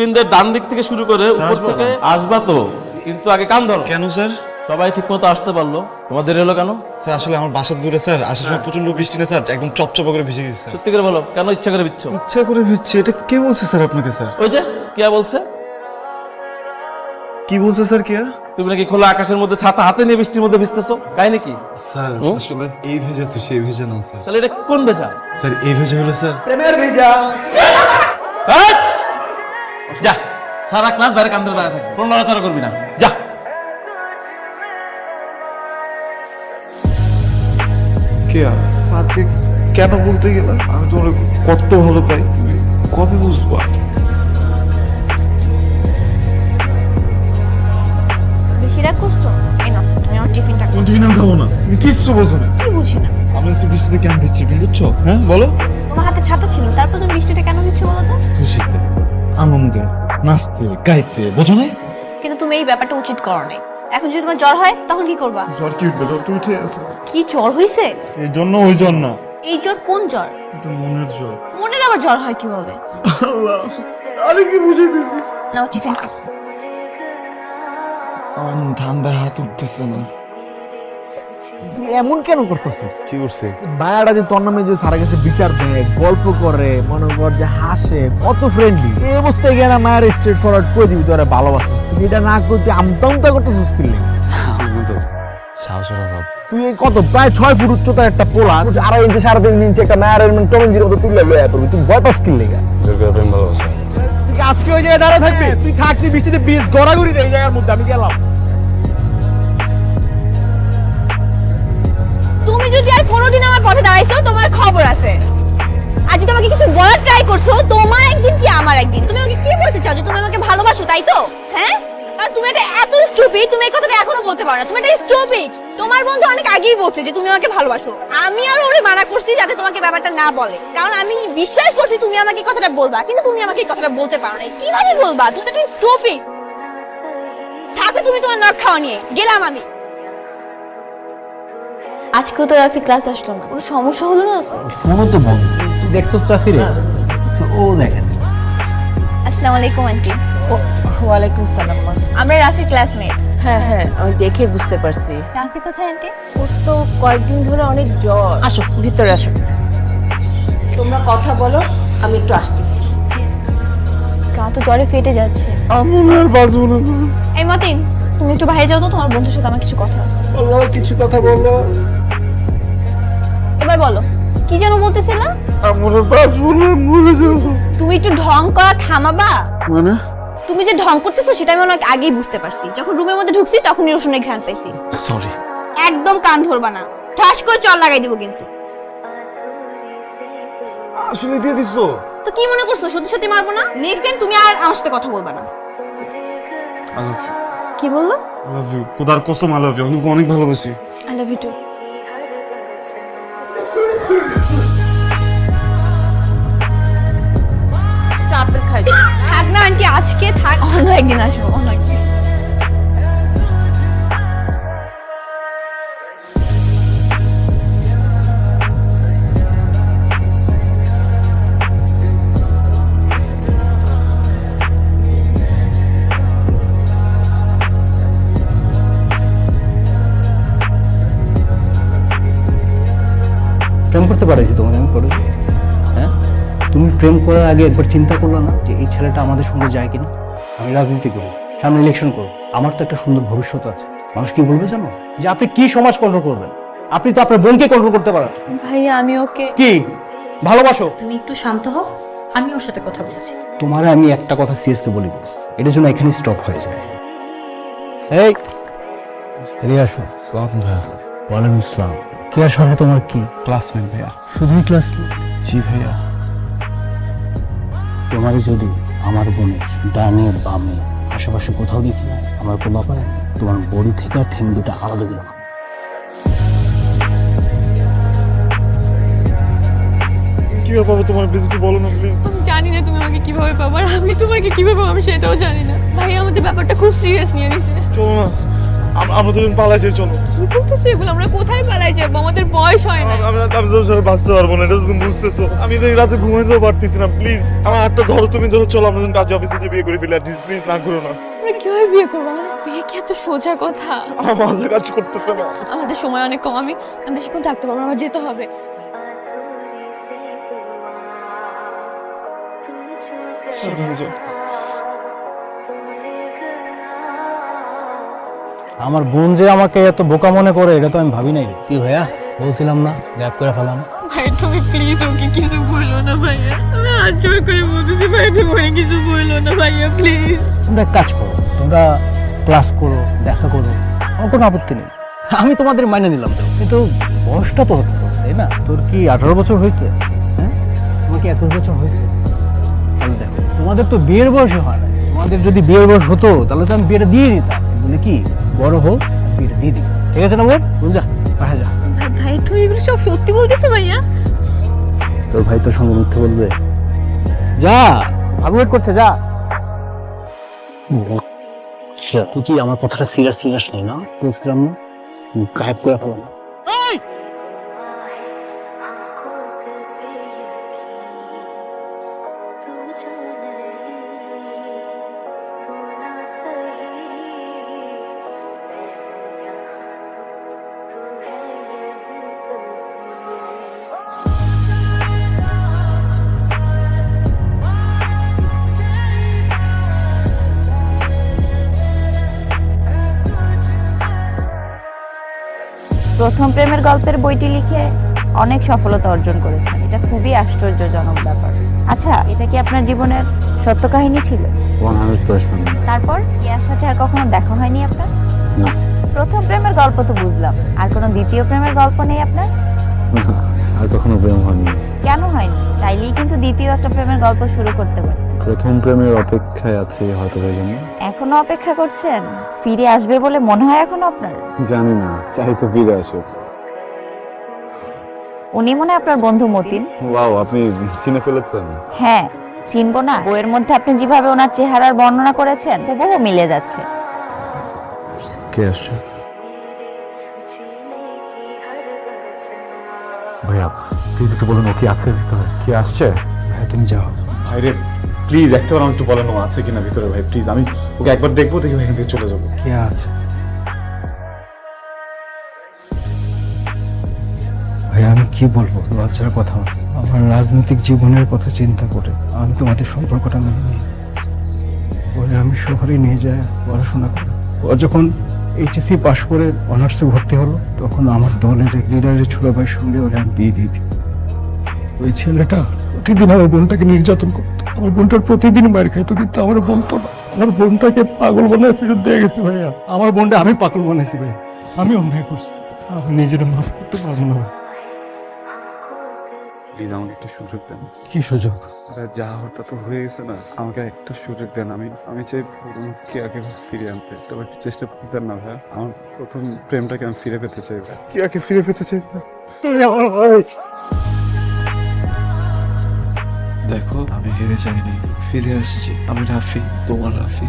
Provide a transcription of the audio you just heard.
স্পিনদের ডান দিক থেকে শুরু করে উপর থেকে আসবা তো কিন্তু আগে কান ধরো। কেন স্যার? সবাই ঠিক মতো আসতে পারল। তোমাদের এলো কেন? স্যার আসলে আমার বাসা তো দূরে স্যার। আসার সময় প্রচণ্ড বৃষ্টি না স্যার। একদম চপচপ করে ভিজে গেছে স্যার। সত্যি করে বলো কেন ইচ্ছা করে বিচ্ছ ইচ্ছা করে ভিজছে এটা কে বলছে স্যার আপনাকে স্যার? ওই যে কে বলছে? কি বলছে স্যার কে তুমি নাকি খোলা আকাশের মধ্যে ছাতা হাতে নিয়ে বৃষ্টির মধ্যে ভিজতেছো? কাহিনী কি? স্যার আসলে এই ভেজা তো সেই ভেজা না স্যার। তাহলে এটা কোন বেচা স্যার এই ভেজা হলো স্যার। এই! যা সারা ক্লাস বাইরে কান ধরে দাঁড়ায় থাকবে। কোনো নড়াচড়া করবি না। যা। কে স্যারকে কেন বলতে গেলাম আমি তোমার কত ভালো পাই তুমি কবে বুঝব বেশি রাগ করছ? এই নাও তুমি আমার টিফিনটা খাও। তুমি নাম খাব না। তুমি কিচ্ছু বোঝো না। কি বুঝি না? আমি আজকে বৃষ্টিতে কেন ভিজছি তুমি বুঝছ? হ্যাঁ বলো। তোমার হাতে ছাতা ছিল তারপর তুমি বৃষ্টিতে কেন দিচ্ছ বলো তো? খুশিতে। আনন্দে নাচতে গাইতে বোঝো না কিন্তু তুমি এই ব্যাপারটা উচিত করো নাই। এখন যদি তোমার জ্বর হয় তখন কি করবা? জ্বর কি উঠবে? ডক্টর উঠে আছে কি জ্বর হইছে? এই জন্য ওই জন্য এই জ্বর কোন জ্বর? এটা মনের জ্বর। মনের আবার জ্বর হয় কীভাবে? আল্লাহ আরে কি বুঝাইতেছি নাও টিফিন খাও। আমার ঠান্ডা হাত উঠতেছে না। এমন কেন করতেছে? কি করছে? মায়াটা যে তোর নামে যে সারা কাছে বিচার দেয় গল্প করে মনে কর যে হাসে কত ফ্রেন্ডলি এই অবস্থায় গিয়ে না মায়ের স্ট্রেট ফরওয়ার্ড করে দিবি তোরা ভালোবাসা তুই এটা না করতে আমতা আমতা করতেছিস কি সাহসের অভাব। তুই কত প্রায় ছয় ফুট উচ্চতার একটা পোলা আড়াই ইঞ্চি সাড়ে তিন ইঞ্চি একটা মায়ের মতো লয়ে পড়বি। তুই ভয় পাস আজকে ওই জায়গায় দাঁড়ায় থাকবি? তুই থাকবি বৃষ্টিতে বীজ গড়াগড়ি দে এই জায়গার মধ্যে আমি গেলাম। যদি আর কোনোদিন আমার পথে দাঁড়াইছো? তোমার খবর আছে। আজ তোমাকে কিছু বলার ট্রাই করছ, তোমার একদিন কি আমার একদিন? তুমি আমাকে কি বলতে চাও যে তুমি আমাকে ভালোবাসো, তাই তো? হ্যাঁ? তুমি এটা এত স্টুপিড তুমি এই কথাটা এখনও বলতে পারো না। তুমি এটা স্টুপিড তোমার বন্ধু অনেক আগেই বলছে যে তুমি আমাকে ভালোবাসো। আমি আর ওরে মানা করছি যাতে তোমাকে ব্যাপারটা না বলে। কারণ আমি বিশ্বাস করছি তুমি আমাকে কথাটা বলবা, কিন্তু তুমি আমাকে কথাটা বলতে পারো না। কীভাবে বলবা? তুমি তো একটা স্টুপিড থাকো তুমি তোমার নখ খাওয়া নিয়ে। গেলাম আমি। আজকেও তো রাফি ক্লাস আসলো না। কোনো সমস্যা হলো না? ফোনও তো বন্ধ। তুই দেখছস ট্রাফিরে ও দেখেন আসসালামু আলাইকুম আন্টি। ওয়ালাইকুম সালাম। আমরা রাফির ক্লাসমেট হ্যাঁ হ্যাঁ আমি দেখে বুঝতে পারছি। রাফি কোথায় আন্টি? ওর তো কয়েকদিন ধরে অনেক জ্বর। আসো ভিতরে আসো। তোমরা কথা বলো আমি একটু আসতেছি। গা তো জ্বরে ফেটে যাচ্ছে। আমি আর বাঁচবো না। এই মতিন তুমি একটু বাইরে যাও তো তোমার বন্ধুর সাথে আমার কিছু কথা আছে। আল্লাহ কিছু কথা বলো এবার বলো কি যেন বলতেছিলাম আমার বাঁচবো না মরে যাব। তুমি একটু ঢং করা থামাবা? মানে? তুমি যে ঢং করতেছো সেটা আমি অনেক আগেই বুঝতে পারছি। যখন রুমের মধ্যে ঢুকছি তখনই রসুনের ঘ্রাণ পাইছি। সরি একদম কান ধরবা না। ঠাস করে চল লাগাই দিব কিন্তু। আসলে দিয়ে দিছো তো। কি মনে করছ সত্যি সত্যি মারবো না? নেক্সট টাইম তুমি আর আমার সাথে কথা বলবা না। আই কি বলল? আই লাভ ইউ খোদার কসম আই লাভ ইউ অনুকে অনেক ভালোবাসি। I love you too apple খাই। থাক না আন্টি আজকে থাক। অন্য একদিন আসব অন্য একদিন করতে পারেছি তোমাকে আমি করেছি হ্যাঁ? তুমি প্রেম করার আগে একবার চিন্তা করলে না যে এই ছেলেটা আমাদের সঙ্গে যায় কিনা? আমি রাজনীতি করি সামনে ইলেকশন করব। আমার তো একটা সুন্দর ভবিষ্যৎ আছে। মানুষ কি বলবে জানো? যে আপনি কি সমাজ কন্ট্রোল করবেন? আপনি তো আপনার বোনকে কন্ট্রোল করতে পারেন। ভাইয়া আমি ওকে কি? ভালোবাসো? তুমি একটু শান্ত হও। আমি ওর সাথে কথা বলছি। তোমারে আমি একটা কথা সিরিয়াসলি বলি এটার জন্য এখানে স্টপ হয়ে যায়। এই! এদিকে আসো। ওয়ালাইকুম ইসলাম সাথে তোমার কি? ক্লাসমেট ভাইয়া। শুধুই ক্লাসমেট? জি ভাইয়া। তোমার যদি আমার বোনের ডানে বামে আশেপাশে কোথাও দেখি না আমার কোলা পায় তোমার বড়ি থেকে আর ঠেং দুটা আলাদা দিলাম কি ব্যাপার তোমার বিজিটি বলো না প্লিজ। আমি জানি না তুমি আমাকে কীভাবে পাবো আর আমি তোমাকে কীভাবে পাবো আমি সেটাও জানি না। ভাই আমাদের ব্যাপারটা খুব সিরিয়াস নিয়ে নিছে। চলো না। আমরা দুজন পালাই যাই চলো। কি বলতেছো এগুলো? আমরা কোথায় পালাই যাব? আমাদের বয়স হয় না। আমি আমি সাথে বাঁচতে পারব না এটা তুমি বুঝতেছো। আমি তো রাতে ঘুমাইতেও পারতেছি না প্লিজ আমার হাতটা ধরো তুমি ধরো চলো আমরা দুজন কাজে অফিসে যে বিয়ে করে ফেলি প্লিজ না করো না। আমরা কীভাবে বিয়ে করব? আমাদের বিয়ে কি এত সোজা কথা? আমার মাথা কাজ করতেছে না। আমাদের সময় অনেক কম আমি আমি বেশিক্ষণ থাকতে পারব না, আমার যেতে হবে। যাও। আমার বোন যে আমাকে এত বোকা মনে করে এটা তো আমি ভাবি নাই। কি ভাইয়া? বলছিলাম না গ্যাপ করে ফেলাম। ভাই তুমি প্লিজ ওকে কিছু বলল না ভাইয়া। আমি হাত জোর করে বলতেছি ভাই তুমি ওকে কিছু বলল না ভাইয়া প্লিজ তোমরা এক কাজ করো তোমরা ক্লাস করো দেখা করো আমার কোনো আপত্তি নেই। আমি তোমাদের মাইনে নিলাম। তো কিন্তু বয়সটা তো হতে হবে, তাই না? তোর কি আঠারো বছর হয়েছে? হ্যাঁ? তোমার কি একুশ বছর হয়েছে? তাহলে দেখো তোমাদের তো বিয়ের বয়স হয় না। তোমাদের যদি বিয়ের বয়স হতো তাহলে তো আমি বিয়েটা দিয়ে দিতাম। বলে কি? বড় হোক বিয়েটা দিদি ঠিক আছে না বোন যা পাঠা যা। ভাই তুমি এগুলো সব সত্যি বলতেছো ভাইয়া? তোর ভাই তোর সঙ্গে মিথ্যে বলবে। যা ভাবি ওয়েট করছে যা। আচ্ছা তুই কি আমার কথাটা সিরিয়াস সিরিয়াস নেই না? বলছিলাম না? গায়েব করে ফেলাম প্রথম প্রেমের গল্পের বইটি লিখে অনেক সফলতা অর্জন করেছেন। এটা খুবই আশ্চর্যজনক ব্যাপার। আচ্ছা এটা কি আপনার জীবনের সত্য কাহিনী ছিল? ওয়ান হান্ড্রেড পার্সেন্ট তারপর ইয়ার সাথে আর কখনো দেখা হয়নি আপনার? না। প্রথম প্রেমের গল্প তো বুঝলাম। আর কোনো দ্বিতীয় প্রেমের গল্প নেই আপনার? আর কখনো প্রেম হয়নি। কেন হয়নি? চাইলেই কিন্তু দ্বিতীয় একটা প্রেমের গল্প শুরু করতে পারেন প্রথম প্রেমের অপেক্ষায় আছি হয়তো জন্য এখনও অপেক্ষা করছেন? ফিরে আসবে বলে মনে হয় এখনও আপনার? জানি না চাই তো ফিরে আসুক। উনি মনে হয় আপনার বন্ধু মতিন। ওয়াও আপনি চিনে ফেলেছেন। হ্যাঁ চিনবো না। বইয়ের মধ্যে আপনি যেভাবে ওনার চেহারার বর্ণনা করেছেন হুবহু মিলে যাচ্ছে। কে আসছে? ভাইয়া প্লিজ একটু বলুন ও কি আছে ভিতরে? কি আসছে? ভাইয়া তুমি যাও। ভাই রে প্লিজ একটা বার একটু বলেন আছে কিনা ভিতরে ভাই প্লিজ আমি ওকে একবার দেখব, দেখি এখান থেকে চলে যাব। কে আছে? ভাই, আমি কি বলব? লজ্জার কথা আমার রাজনৈতিক জীবনের কথা চিন্তা করে আমি তোমাদের সম্পর্কটা মেনে নিই। বলে আমি শহরে নিয়ে যাই, পড়াশোনা করে। ও যখন এইচএসসি পাশ করে অনার্সে ভর্তি হলো, তখন আমার দলের লিডারের ছোট ভাইয়ের সঙ্গে ওরা আমি বিয়ে দিয়ে দিই ওই ছেলেটা প্রতিদিন আমার বোনটাকে নির্যাতন করতো। আমার বোনটার প্রতিদিন মার খাইতো কিন্তু আমার বোন তো না। আমার বোনটাকে পাগল বানায় ফেরত দিয়ে গেছে ভাইয়া। আমার বোনটা আমি পাগল বানাইছি ভাই আমি অন্যায় করছি। আমি নিজের মাফ করতে পারব না প্লিজ আমাকে একটা সুযোগ দেন। কি সুযোগ? আরে যা হওয়াটা তো হয়ে গেছে না। আমাকে একটা সুযোগ দেন। আমি আমি চাই কে আগে ফিরে আনতে। তবে একটু চেষ্টা করতেন না ভাই আমার প্রথম প্রেমটাকে আমি ফিরে পেতে চাই ভাই কে আগে ফিরে পেতে চাই? তুমি আমার দেখো আমি হেরে যাইনি। ফিরে আসছি। আমি রাফি তোমার রাফি।